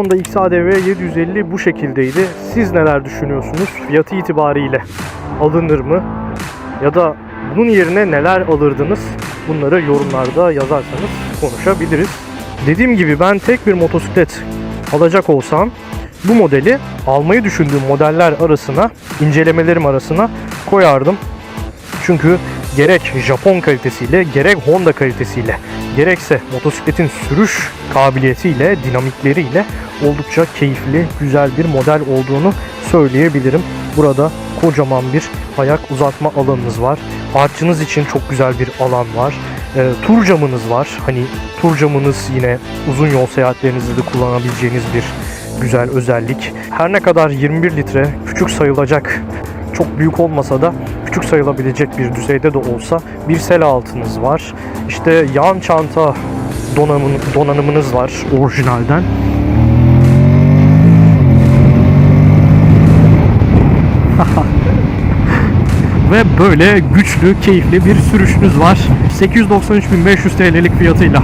Honda XADV 750 bu şekildeydi. Siz neler düşünüyorsunuz? Fiyatı itibariyle alınır mı? Ya da bunun yerine neler alırdınız? Bunları yorumlarda yazarsanız konuşabiliriz. Dediğim gibi ben tek bir motosiklet alacak olsam bu modeli almayı düşündüğüm modeller arasına, incelemelerim arasına koyardım. Çünkü gerek Japon kalitesiyle, gerek Honda kalitesiyle, gerekse motosikletin sürüş kabiliyetiyle, dinamikleriyle oldukça keyifli, güzel bir model olduğunu söyleyebilirim. Burada kocaman bir ayak uzatma alanınız var. Artçınız için çok güzel bir alan var. E, tur camınız var. Hani tur camınız yine uzun yol seyahatlerinizde de kullanabileceğiniz bir güzel özellik. Her ne kadar 21 litre küçük sayılacak çok büyük olmasa da küçük sayılabilecek bir düzeyde de olsa bir sel altınız var. İşte yan çanta donanımın, donanımınız var orijinalden. Ve böyle güçlü, keyifli bir sürüşünüz var. 893.500 TL'lik fiyatıyla.